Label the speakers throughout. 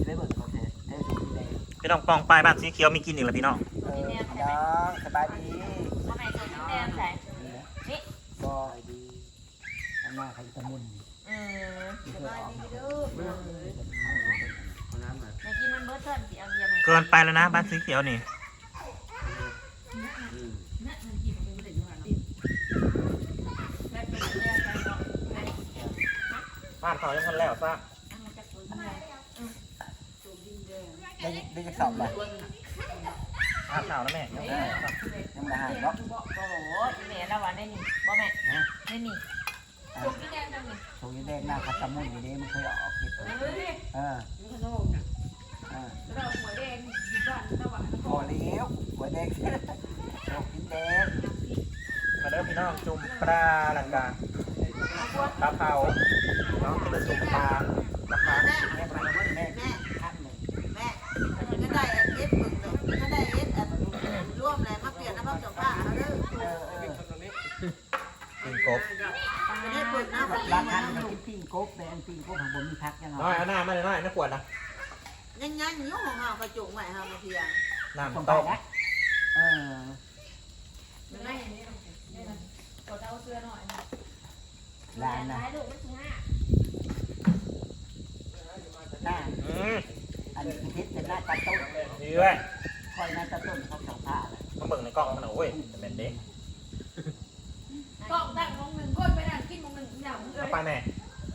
Speaker 1: จะได้เบิกเขาแท้ได้สูงที่แดง
Speaker 2: พี่น้องปองปลายบ้านสีเขียวมีกินอีกแล้วพี่น้อง
Speaker 1: เออน้องสบายดี
Speaker 3: พ่อแม่ส่งแดงใส่นี่
Speaker 1: สบายดีข้างหน้าใครตะมุน
Speaker 3: เออ
Speaker 1: สบายดีเด้อ
Speaker 3: แม่กินมันเบิร์ดเทิร์นสิเอาเบียร์ไหม
Speaker 2: เกินไปแล้วนะบ้านสีเขียวนี่บ้านเขายังคนแล้วซะ
Speaker 1: ได้ได้จะสอบอะไร
Speaker 2: อาบข่าวนะแม่ยังไม่ได้ครับ
Speaker 1: ยังไม่หายเนาะ
Speaker 3: โอ้โหอีเมลแล้ววันได้นี่บ่แม่ได้นี่
Speaker 1: สูงที่แดงหน้าคัตตะมุนอยู่นี่มันเคยออกคลิปเออเออพอแล้วหัวแดงสูงที่แดง
Speaker 2: มาเด้อพี่น้องจุ่มปลาหลังกาปลาเผาน้องกินจุ่มปลาปลาเผา
Speaker 1: แม่ไปแล้วแม่ขั้นหนึ่ง
Speaker 4: แม่ก็ได้อันเอ็ดปึกเลยก็ได้เอ็ดอันร่วมเลยมาเปลี่ยนน้ำพักจงผ้าเขาเด้อ
Speaker 1: เออเออ
Speaker 2: กินกบ
Speaker 4: ไม่ได้ปึกน้ำพัก
Speaker 1: บางครั้งมัน กินปิ้งกบแต่อันปิ้งกบของผมมีพักยังไง
Speaker 2: น้อยเอาหน้ามาเลยน้อยไม่ขวดนะ
Speaker 4: ยังยังยุ่ของเรากระจุกใหม่เราเพียง
Speaker 2: น้ำ
Speaker 1: ต้มเออ
Speaker 3: ไม่เห็นนี่กดเอาเสื้อหน่อย
Speaker 1: ร้านนะ
Speaker 3: ท้ายลูกมันคือห้า
Speaker 1: หน้า
Speaker 2: อั
Speaker 1: นนี้คือทิศเป็นหน้าตาต้น
Speaker 2: ดีด้ย
Speaker 1: คอยหน้าตาต้นเขาสองผ้าเลย
Speaker 2: มาเบิ่งในกล้องมันเอาเว้ยเป็นเด็ก
Speaker 3: กล้องตั้งมองหนึ่งก้นไปนั่งกินมองหนึ่งอย่างเล
Speaker 2: เอา
Speaker 3: ย
Speaker 2: ไปแม่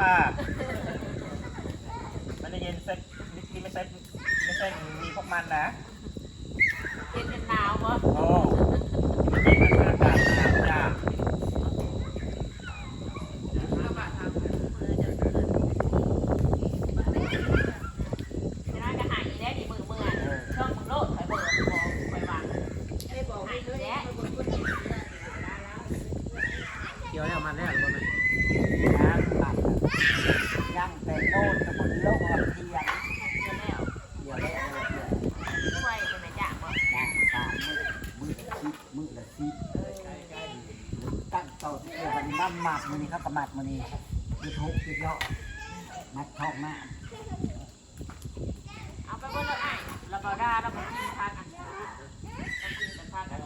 Speaker 3: ค่ะ
Speaker 2: มันจะเย็นเซ็ตกินไม่เซ็ตไม่ใช่มีพวกมันนะ
Speaker 3: เย็นเป็นหนาวบ่
Speaker 2: โอ้เย็นมันอากาศหนาวจ้า
Speaker 4: ก็บะทำ
Speaker 3: จะน่าจะหายแล้วดิมือเมื่อช่องมึงโลดคอยเบิร์ดบอกคอยวาง
Speaker 4: ให้บอกให้ด้วย
Speaker 5: เกี่ยวแล้วมันแล้วบ่แม่น
Speaker 1: ย่างปัดย่างแต่โน่นตะบนโลกหัเทียง
Speaker 3: เดี๋ยวแล้ว
Speaker 1: เดี๋ยวได้เออเดี๋ยว
Speaker 3: ช่วยเป็นไหนจ้าบ่
Speaker 1: ย่างตามมือมือละสิบมือละสิบตั้งโต๊ะที่วันนี้น้ำหมักมันนี่เขากระหมักมันนี่คือทุกข์คือเยอะมัดทองมาก
Speaker 3: เอาไปเบิร์ดแล้วไอ้เราก็ได้เราก็กินทานอะเรากินแต่ทานกัน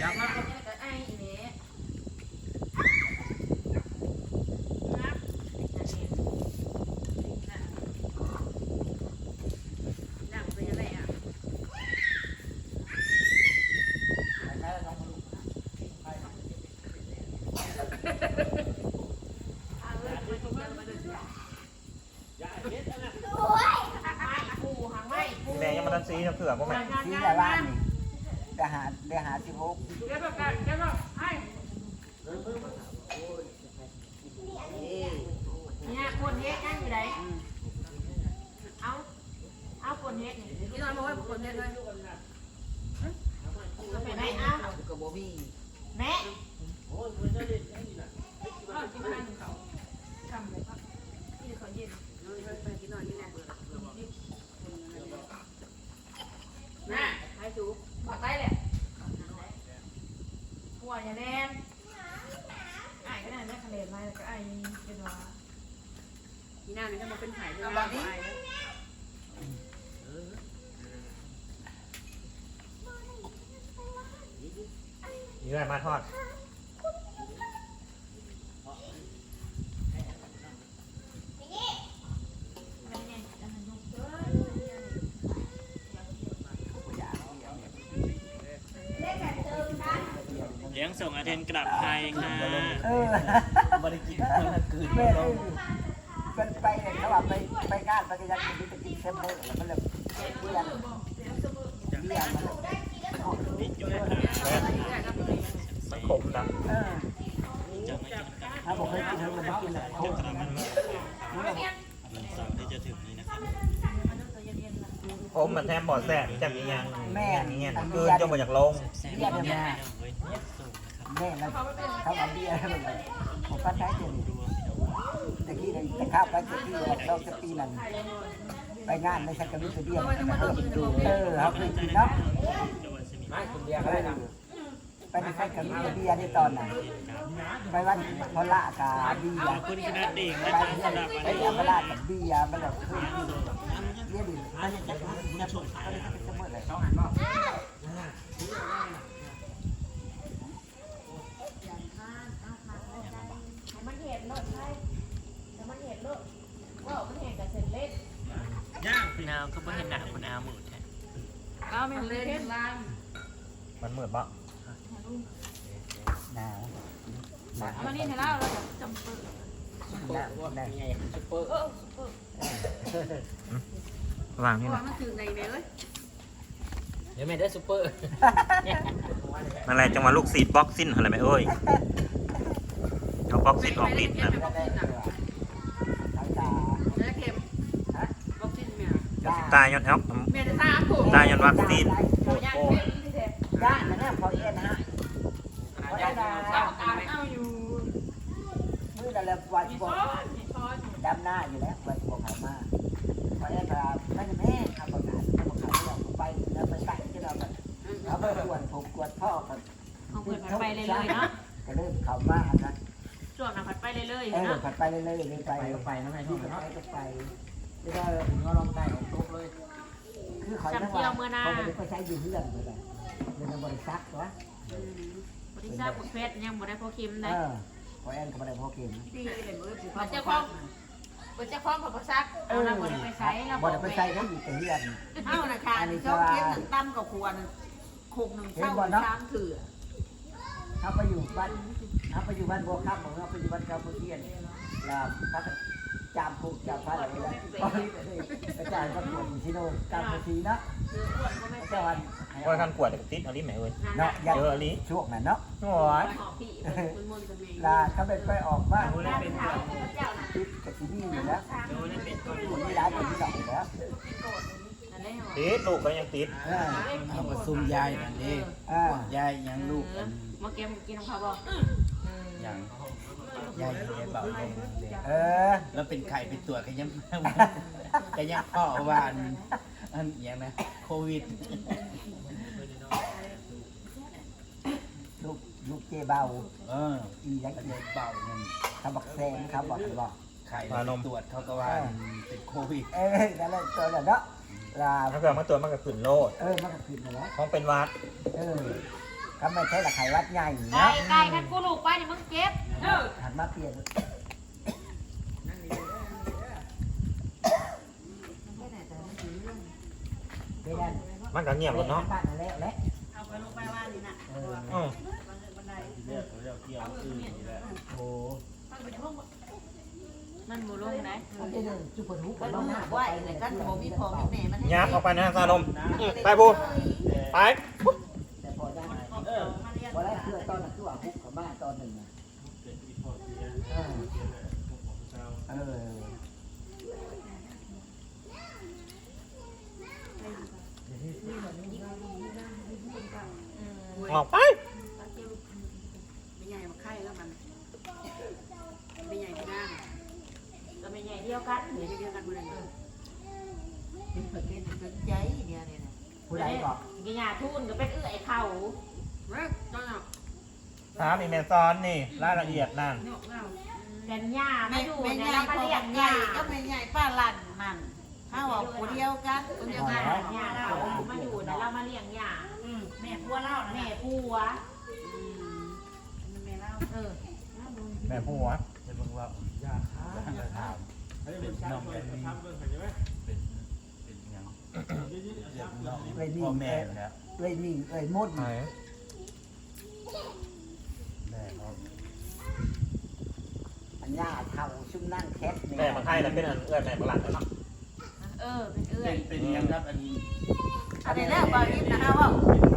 Speaker 5: ยับมา
Speaker 3: ไอ้อีเนี้ย
Speaker 4: นั่งเป็นยังไงอะ
Speaker 3: ปูหางไม้ปู
Speaker 2: แม่ยังมาตันซีเถื่อนพวกแม่
Speaker 1: ที่ละล้านนี่ได้หาได้หาสิบหก
Speaker 4: เดี๋ยวแบบเดี๋ยวแบบให้
Speaker 3: เนี่ยคนเฮ็ดนั่งอยู่ไหนเอา เอาคนเฮ็ดนี่
Speaker 4: พี่น้อยมาไว้คนเดียวเลย
Speaker 3: แม่แม่เอา
Speaker 4: กับโบบี้
Speaker 3: แม่
Speaker 4: กิ นทานเขาทำเลยครับที่เขาเย็นไปกินหน่อยนี่แหละน่ะให้จู
Speaker 3: บอกได้แหละหัวอย่าแดงไอ้ก็ได้แม่คะแนนมาแล้วก็ไอ้เป็นว่า
Speaker 4: นี่น่านี่ก็มาเป็นไข่ด้วยนะไข่
Speaker 2: นี่แหละมาทอด เลี้ยง ส่งอาเทนกลับไทยค่ะ
Speaker 1: เออ
Speaker 5: บ่ได้กินเมื่อคืน
Speaker 1: แม่
Speaker 5: ล
Speaker 1: เอ้
Speaker 5: ง
Speaker 1: ยเป็นไปเขาว่าไปไปงานไปกันยังมีแต่กินเซมเบอร์แล้วมันเลยเพื่อนเบี้ยมันเลย
Speaker 2: มันขมนะ
Speaker 1: เออถ้าบอกเคยกินเธอมันไม่กินเลยโคตร
Speaker 2: ผมมันแทมบอดแสบจังยังยัง
Speaker 1: แม่
Speaker 2: อย่เงี้ยเกินจนมาจากลง
Speaker 1: เบี้ยเนี่ยแม่ แล้วเขาเอาเบี้ยให้มันเลยผมก็ใช้เดี๋ยวนี้ตะกี้เลยตะข้าวไปตะกี้เราจะปีนั้นไปงานในสักกะมิตะเบี้ยเออครับเคยกินเนาะ
Speaker 5: ไม่คุณเบียร์ก็ได้นะ
Speaker 1: ไปในสักกะมิตะเบี้ยได้ตอนไหนไปวันพละกาเบี้ย
Speaker 6: คุณคณะดิ่ง
Speaker 1: ไปที่ไปอัมราชกับเบี้ยมันแบบเคยกินเบี้ยดิมันจะจะจะหมดจะหมดเลย
Speaker 5: ต้องหันบ่
Speaker 3: ให้มันเห็นรถใช่ให้มันเห็นรถว่ามันเห็นกับเส้นเล็ก
Speaker 6: คุณเอาก็ไม่เห็นหนาคุณเอาหมดแท้
Speaker 3: เอาไม่เล่นล่าง
Speaker 2: มันเหมือนปะ
Speaker 1: หนาว
Speaker 3: เอามานี่ให้เราเราจำปืน
Speaker 1: หนาวหนาว
Speaker 5: ใหญ่ซุปเปอร์
Speaker 2: วางนี่นะ
Speaker 3: มันถึงไหนเลย
Speaker 5: เดี๋ยวแม่ได้ซุปเปอร์
Speaker 2: อะไรจังหวะลูกซีดบ็อกซินอะไรไหมเอ้ยเอาบ็อกซินออกติดนะ
Speaker 1: ทั้งตา
Speaker 3: แล้วเข็มบอกสิ้น เมีย
Speaker 2: ตายยอนแอล
Speaker 3: เมียจะตามถูก
Speaker 2: ตายยอนวัคซีน
Speaker 3: ย่างเข้มที่เสร็จ
Speaker 1: ด้านนะพอเอ็นนะพอเอ็นนะ
Speaker 3: เอาตามเอาอยู่
Speaker 1: มือนั่นแหละวัน
Speaker 3: มี
Speaker 1: บอ
Speaker 3: ช้อนมีช้อน
Speaker 1: ดำหน้าอยู่แล้ววันบอกเขามาพอเอ็นครับไม่ใช่แม่ทำประกาศทำประกาศเราไปแล้วไปใส่ที่เราแบบเขาไปกวนผมกวนพ่อกัน
Speaker 3: เอาเปิดผัดไปเลยเลยเนาะ
Speaker 1: ก็เริ่มเขามาครับ
Speaker 3: ช่วงน่ะผัดไปเลยเลย
Speaker 1: เออ
Speaker 3: เนาะ
Speaker 1: ผัดไปเรื่อยๆเลยไป
Speaker 5: ไปก็ไปนะแม่
Speaker 1: ที่
Speaker 5: ที่
Speaker 1: ก็
Speaker 5: เนาะ
Speaker 1: ไปก็ไป ไม่ได้
Speaker 5: ถึงก็ลองใต้ของโต๊ะเลย
Speaker 1: คือเขาไม่ว่าเขาไม่ได้ก็ใช้ยืมเรื่องเลยเรื่องบริษัทวะ
Speaker 3: บริษัทบุฟเฟ่ยังบ่ได้พอคิม
Speaker 1: เอ
Speaker 3: ได้
Speaker 1: อพอแอนก็ไม่ได้พอเก่ง
Speaker 3: มันจะคล้องมันจะคล้องกับซักเอาละบ่ได้ไปใช้แล้ว
Speaker 1: บ่ได้ไปใส่ได้อยู่แต่เรื่อง
Speaker 4: เอ้านะค่ะชอบเก็บหนึ่งตั้มกับควรโคกหนึ่งเช่าช้างถือ
Speaker 1: ถ้าไปอยู่บ้านถ้าไปอยู่บ้านบัวข้ามของเราไปอยู่บ้านเจ้าพุทเทียนลาพัก จามผูกจามพระอะไรแล้อาจารย์ก็ปวดที่โน่นกามพุทีนะอาจารย์
Speaker 2: ว่าท่านกวดติดเอาลิไหมเอ้ย
Speaker 1: เนาะ
Speaker 2: เจออลิ
Speaker 1: ช่วงนั้นเนาะ
Speaker 2: โอ้ย
Speaker 3: หอพี่มันมันจะมี
Speaker 1: ลาเขาไปไปออกบ้าน
Speaker 6: ดูแลเป็นก่อน
Speaker 3: เจ้านะ
Speaker 1: ติดกับที่นี่อยู่แล้ว
Speaker 6: ดูแลเป็นอน
Speaker 1: คนที่ร้านคนที่สองแล้ว
Speaker 2: ติดลูกก็ยังติด
Speaker 1: เอา
Speaker 5: มาซุ่มยายนั่นเอง
Speaker 1: ยา
Speaker 5: ยยังลูก
Speaker 3: มาเก็บกินของเขาบ่
Speaker 5: ยัง ยายยังเบาเลย
Speaker 1: เออ
Speaker 5: แล้วเป็นไข่เป็นตัวก็ยัง ก็ยังพ่อว่าอันอันอย่างนะโควิด
Speaker 1: ลูกลูกเจเบา
Speaker 5: เออ
Speaker 1: อียัก
Speaker 5: ก็
Speaker 1: ษ์
Speaker 5: เลยเบาเงิน
Speaker 1: เขาบอกแซงเขาบอกบอก
Speaker 5: ไข่ตรวจเขาก็ว่าเป็นโควิด
Speaker 1: เอ้ยนั่นแหละตัวนั้นเนาะลา
Speaker 2: ถ้าเกิดมาตัวมันก็ขึ้นโลด
Speaker 1: เออมันก็ผิดนะ
Speaker 2: ห้องเป็นวัด
Speaker 1: เออ ก็ไม่ใช่ละไขวัดใหญ่
Speaker 3: ไก่
Speaker 1: เนาะ
Speaker 3: ไก่คันกูลูกไปนี่มึงเก็บเออ
Speaker 1: หันมาเปลี่ยนไม่ได้
Speaker 2: มันก็เงียบแล้วเนาะ
Speaker 1: บ้านนั่นแหละแหละ
Speaker 4: เอาไปลงไปว่านี่นะ
Speaker 1: เออ
Speaker 2: อืม
Speaker 1: โอ้
Speaker 3: มันบ่ลงไหน
Speaker 1: มันเป็นเรื่องจุดผลหุบ
Speaker 4: ก็
Speaker 1: กัน
Speaker 4: ล
Speaker 1: น้อง
Speaker 4: ง
Speaker 1: หน้า
Speaker 4: ไหวเลยกันผมมีพ่อมีแม่มัน
Speaker 2: ยับออกไปนะซาลมอืมไปพูดไป
Speaker 1: มาตอนหนึ่งนะเออเออ
Speaker 2: ออกไป
Speaker 4: ไม่ใหญ่มาไข่แล้วมันไม่ใหญ่ที่นั่ง
Speaker 3: ก็ไม่ใหญ่เดียวกัน
Speaker 4: เดี๋ยวจะเดียวกันมื้อนั้นเป็นประเด็นเป็นใจเนี่ยเนี่ยนะ
Speaker 1: ผู้ใดบอก
Speaker 3: กินยาทุนก็เป็นเอื้อยเขา
Speaker 4: เร็วจ้า
Speaker 2: ถามอีเมลซ้อนนี่รายละเอียดนั่น
Speaker 3: แต่ยา
Speaker 4: ไม่
Speaker 3: มาอยู่
Speaker 4: ไม่
Speaker 3: ใน
Speaker 4: ใหญ่
Speaker 3: เรามา
Speaker 4: พ่อ
Speaker 3: เลี้ยง
Speaker 4: ใหญ่
Speaker 3: ยา
Speaker 4: ก็ไม่ใหญ่ป้าลั่นนั่นถ้าว่าคนเดียวกันคนเดียวกัน
Speaker 3: ยาเรามาอยู่ในเรามาเลี้ยงยา
Speaker 4: แม่พัวเล่านะ
Speaker 3: แม่ผัว
Speaker 4: แม่เล่า
Speaker 3: เออ
Speaker 2: แม่ผัว
Speaker 5: จะบอกว่าอยากถามเป็นน้องเป็นเป็นเป็นยังเรื่องน้องพ่อแม่แล้ว
Speaker 1: เอ้ยนี่เอ้ยมด
Speaker 2: ไหน
Speaker 5: แม่เขา
Speaker 1: อันหญ้าเท่าชุ่มนั่งแคทนี่
Speaker 2: แม่มาไทยแล้วเป็นอันเอื้อนแม่มาหลังแล้วเนาะ
Speaker 3: เออเป็นเอื้อ
Speaker 5: เป็
Speaker 3: ย
Speaker 5: นเป็นยังครับอันนี้
Speaker 4: อันนี้แหละบาริสนะคะว่า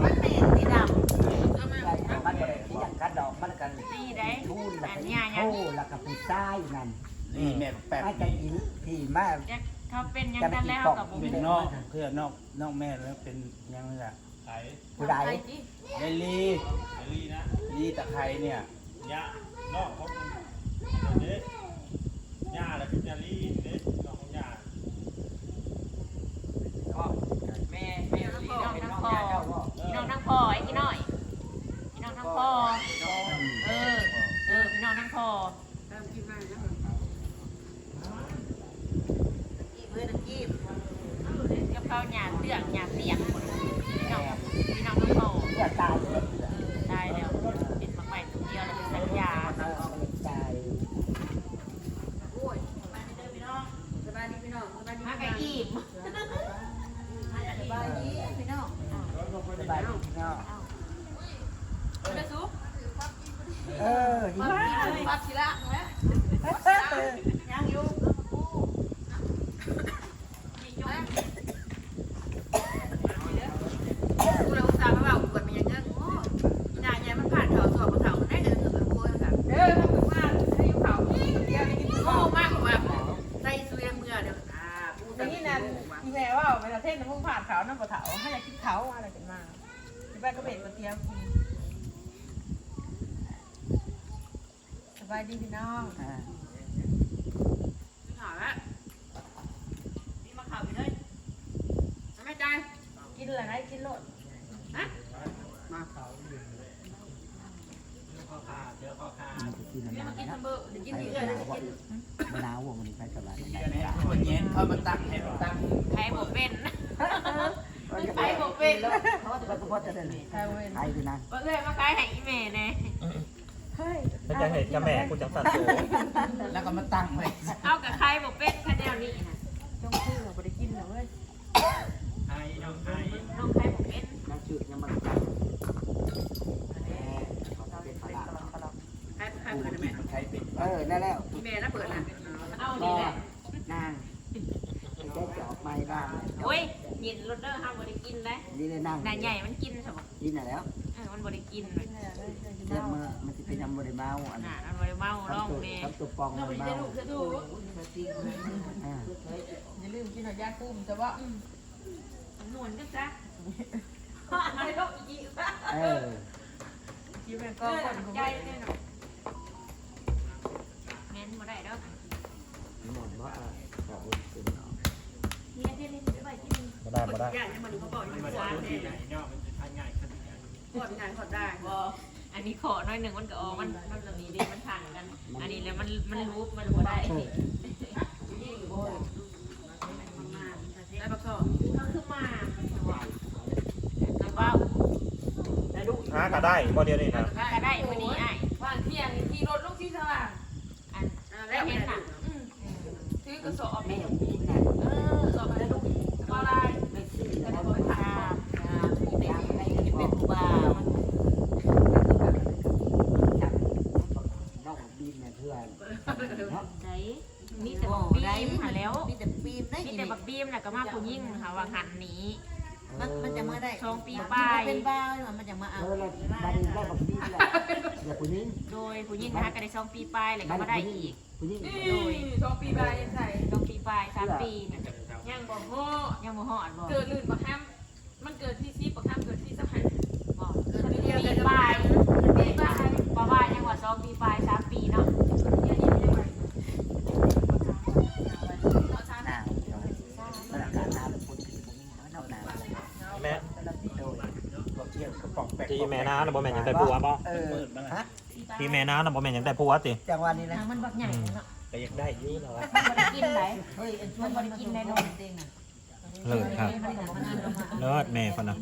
Speaker 4: มันเป็นสีดำ
Speaker 1: มันบ่ได้เที่ยงกันดอกมันกัน
Speaker 3: ตีได้
Speaker 1: ทูนแล้ว
Speaker 3: อัน
Speaker 1: ก็
Speaker 3: เนี้ยยั
Speaker 1: โอ้
Speaker 3: ง
Speaker 1: แล้วก็ผู้ชายนั่น
Speaker 5: นี่แม่แป๊บ
Speaker 1: มาจะอินพี่มา
Speaker 3: เขาเป็นยังกันแล้วกับบุ
Speaker 5: เป็นนอกเพื่อนนอกนอกแม่แล้วเป็นยังไงล่ะไข่
Speaker 1: ผู้ใด
Speaker 5: ยายลียายลีนะ ลีตะไคร้เนี่ยยะนอกของเด็กย่าแล้วเป็นยาลิเด็กนอกของย่า
Speaker 1: แม่แม่
Speaker 3: พี่น้องทั้งพ่อพี่น้องทั้งพ่อไอ้พี่น้อยพี่น้องทั้งพ่อเออเออพี่น้องทั้งพ่อ
Speaker 4: กีบเพื่อนกีบ
Speaker 3: กับเขาหยาเลือกหยาเตียงพี่น้องพี่น้องทั้งพ่อ
Speaker 1: เพื่อตายเลย
Speaker 3: เออได้แล้วเป็นมักใหม่ตัวเดียวแล้วเป็นสัญญา
Speaker 1: เออตาย
Speaker 4: โอ้ยสบายดีพี่น้องสบายดีพี่น้องสบายดี
Speaker 3: มากระอิ่ม
Speaker 4: สบายดีพี่น้อง
Speaker 1: สบายดีพี่น้อง
Speaker 3: จะซุป
Speaker 1: เออดีมาก
Speaker 4: ปัดทีละแล้วยังอยู่ กูเราอุตส่าห์มาบอกกดมันยังเงี้ยโอ้ยนายยายมันผ่านแถวสอบกระเถาได้เดินถึงโอ้ยค่ะเออมันมากให้ยุเขาเดียวนี่โง่มากกว่าใส่เสื้อเมื่อเดี๋ยวอ่าพูด
Speaker 7: นี่นั่นอีแม่ว่าไปประเทศน้ำพุ่งผ่านเขาน้ำปะเถาให้อยากกินเขาอะไรกันมา ที่บ้านก็เป็นก๋วยเตี๋ยวกินสบายดีพี่น้อง
Speaker 1: อ่า
Speaker 4: ถามแล้วนี่มาข่าวไปเลยไม่ใจ
Speaker 7: กินอะไรกินโลด
Speaker 1: มันจะกิน
Speaker 4: นี่
Speaker 1: น้ำ
Speaker 4: มากิน
Speaker 1: นะ
Speaker 4: ซัมเบอร์เดี๋ยวกิน
Speaker 1: ดี
Speaker 4: เลยเดี๋ยว
Speaker 1: นาว
Speaker 4: กิน
Speaker 1: มะนาววงมันไปสบายดี
Speaker 5: เนี่ยคนเย็นเข้ามาตั้งให้ตั้ง
Speaker 3: ใครบอกเป็น
Speaker 1: เป็นแล้วเขาจะไปพ่อจะได้
Speaker 7: ใครเว้น
Speaker 1: ใครดูนะ
Speaker 3: ว่าเลยมาขายให้อีเมย์เนี่ย
Speaker 7: เฮ้ย
Speaker 2: ไม่จะเห็นกับแม่กูจังสันโต
Speaker 5: แล้วก็มาตั้งไว้
Speaker 3: เอากับใครบอกเป็นคะแนนนี้นะ
Speaker 7: จงชื่อเราไปได้กินเหรอเว้ย
Speaker 5: ไอ้น้องไอ้
Speaker 3: น้องใครบอกเป็น
Speaker 1: น้ำจืดยังมันจับแหมเขาเป็นฝรั่ง
Speaker 4: ใครใครเปิดได้ไหม
Speaker 5: ใครเป็น
Speaker 1: เออนั่นแล้ว
Speaker 4: พี่แม่นะเปิดนะ
Speaker 3: เอา
Speaker 1: ก็
Speaker 3: ดีแหละ
Speaker 1: นางแกจะออกไม้บ้าง
Speaker 3: โอ้ยยินรถเดอร์ห้ามบริ กินได้
Speaker 1: นี่เลยนั่ง
Speaker 3: นายใหญ่มันกินใช่ปะ
Speaker 1: กินน่ะแล้ว
Speaker 3: เออมันบริกินเลย
Speaker 1: เรียกมามันจะเป็นยำบริเมาอัน
Speaker 3: น่ะมันบริเมาล่องเนี่ย
Speaker 1: ทำตัวปองบริเมา
Speaker 7: ดู
Speaker 1: อ่า
Speaker 7: อย่าลืมกินหน่อยยากุ้มแต่ว่า
Speaker 3: หนวลก็ซะอะไรโรคอีก
Speaker 1: เออ
Speaker 7: กินแม่
Speaker 3: ก็
Speaker 7: ก็
Speaker 3: สนใจเนี่ยเนาะแม่นบ่ได้ดอก
Speaker 1: หมดว่าขอบคุณเนาะ
Speaker 3: เฮียที่นี่ไมา
Speaker 2: ได้มาได้
Speaker 4: ย่าเนี่ยมันเขาบอกอยู่
Speaker 5: มา
Speaker 4: ว่า
Speaker 5: ดู
Speaker 4: เนี่
Speaker 5: ที่
Speaker 4: ย
Speaker 5: ไหนเนาะมันจะทำง่ายขึ้น
Speaker 4: กดงานกดได้
Speaker 3: บออันนี้ขอหน้อยหนึ่งมันก็ออกมันมันจะมีเด็มันทางกัน อันนี้แล้วมันมันรู้มันบ่ได้
Speaker 4: ได้ปะ
Speaker 3: ก็คือมาแล้วว่า
Speaker 2: ฮะก็ได้บ่เดียวนี่นะ
Speaker 3: ก็ได้วัน
Speaker 7: นี้เที่ยงขี่รถลูกที่สว่าง
Speaker 3: อัน
Speaker 4: แล้ว
Speaker 3: เห็
Speaker 4: เห็
Speaker 3: น
Speaker 4: น
Speaker 3: น่ะ
Speaker 4: น่ะ
Speaker 7: ถือกระสอบ
Speaker 1: ไม่อยากกินนะ
Speaker 7: เออสอบอะไรลูกอะไร
Speaker 1: ไม่ซื้อ
Speaker 7: แต่
Speaker 1: แล้ว
Speaker 7: บ
Speaker 1: ก็
Speaker 7: ริ
Speaker 1: ถา
Speaker 7: ถาม
Speaker 1: มอยากให้กินเป็นผู้บ่าวนอกบินเนี่ยเพื่อนเนาะ
Speaker 3: ไหนมีแต่บักบีมหาแล้ว
Speaker 4: มีแต่ปีนได้
Speaker 3: มีแต่บักบีมน่ะก็มาผู้ยิ่งค่ะว่าหันนี้
Speaker 4: มันมันจะมาได้
Speaker 3: ช่องปีป้าย
Speaker 4: เป็นบ้ามันจะมา
Speaker 1: เอ
Speaker 4: เอา
Speaker 1: อแล้วบันได้บักบินแหละอย่าผู้นี้
Speaker 3: โดยผู้ยิ่งนะคะก็ได้ช่องปีป้ายเลยก็มาได้อีก
Speaker 1: ผู้นี้
Speaker 7: นี่สองปีบายยังใส่
Speaker 3: ช่องปีป้ายสามปีเนี่ย
Speaker 7: ยังบอกโง่
Speaker 3: ยังบ่ฮอดบ่
Speaker 7: เกิดลื่นบักแฮมมันเกิดที่ซีบักแฮมเกิดที่สะพาน
Speaker 3: บ่
Speaker 4: เกิดปีเดียว
Speaker 3: ปี
Speaker 4: กัน
Speaker 3: ป้าย
Speaker 7: ปีบาย
Speaker 3: บ่ว่ายังว่าช่องปีป้ายสามปีเนาะ
Speaker 7: เนี่ยนี่ไม่ไหว
Speaker 1: หนาวสถานการณ์หนาวแล้วคนที่ผมหนาวหนาว
Speaker 2: แม่
Speaker 1: โดย
Speaker 5: เราเที่ยวกระป๋องแปะ
Speaker 2: ที่แม่ น้าน่ะบ่แม่นยังได้ผัวบ่
Speaker 1: เออฮะ
Speaker 2: ที่แม่น้าน่ะบ่แม่นยังได้ผัวติ
Speaker 1: จังหวะนี้นะ
Speaker 3: ทางมันบักใหญ่เนาะ
Speaker 2: ก็ยังได้อยู่แล้วอะ
Speaker 3: มันบ่ได้กินไหน
Speaker 4: เฮ้ย
Speaker 3: มันบ่ได้กินในนม
Speaker 4: เด้งอะ
Speaker 2: เลิศครับ
Speaker 4: มันจะมา
Speaker 2: เลิศแม่คนน่ะ